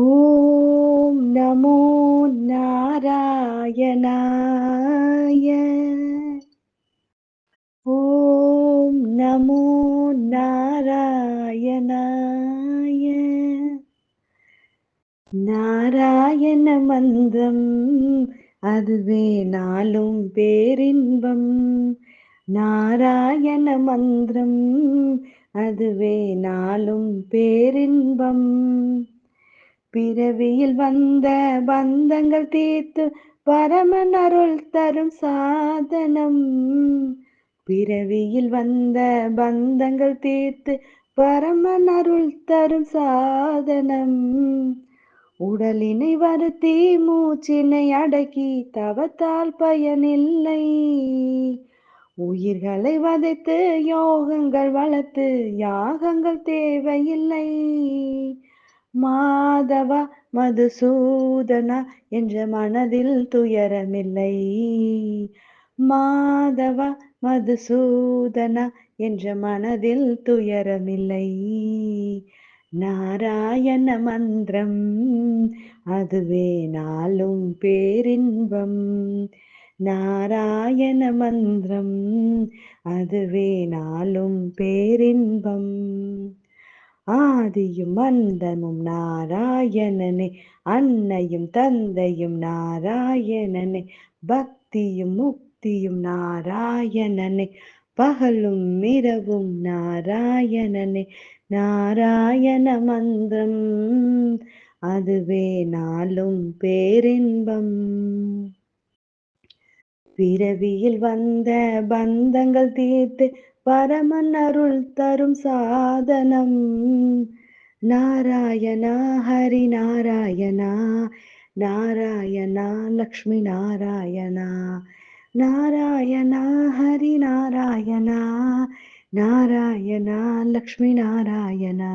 ஓம் நமோ நாராயணாய. ஓம் நமோ நாராயணாய. நாராயண மந்தம் அதுவே நாளும் பேரின்பம். நாராயண மந்திரம் அதுவே நாளும் பேரின்பம். பிறவியில் வந்த பந்தங்கள் தீர்த்து பரமன் அருள் தரும் சாதனம். பிறவியில் வந்த பந்தங்கள் தீர்த்து பரமன் அருள் தரும் சாதனம். உடலினை வருத்தி மூச்சினை அடக்கி தவத்தால் பயனில்லை. உயிர்களை வதைத்து யோகங்கள் வளர்த்து யாகங்கள் தேவையில்லை. மாதவ மதுசூதன என்ற மனதில் துயரமில்லை. மாதவ மதுசூதன என்ற மனதில் துயரமில்லை. நாராயண மந்திரம் அதுவே நாளும் பேரின்பம். நாராயண மந்திரம் அதுவே நாளும் பேரின்பம். ஆதியும் அந்தமும் நாராயணனே அன்னையும் தந்தையும் நாராயணனே பக்தியும் முக்தியும் நாராயணனே பகலும் இரவும் நாராயணனே. நாராயண மந்திரம் அதுவே நாளும் பேரின்பம். பிறவியில் வந்த பந்தங்கள் தீர்த்து பரமன் அருள் தரும் சாதனம். நாராயணா ஹரி நாராயணா நாராயணா லக்ஷ்மி நாராயணா நாராயணா ஹரி நாராயணா நாராயணா லக்ஷ்மி நாராயணா.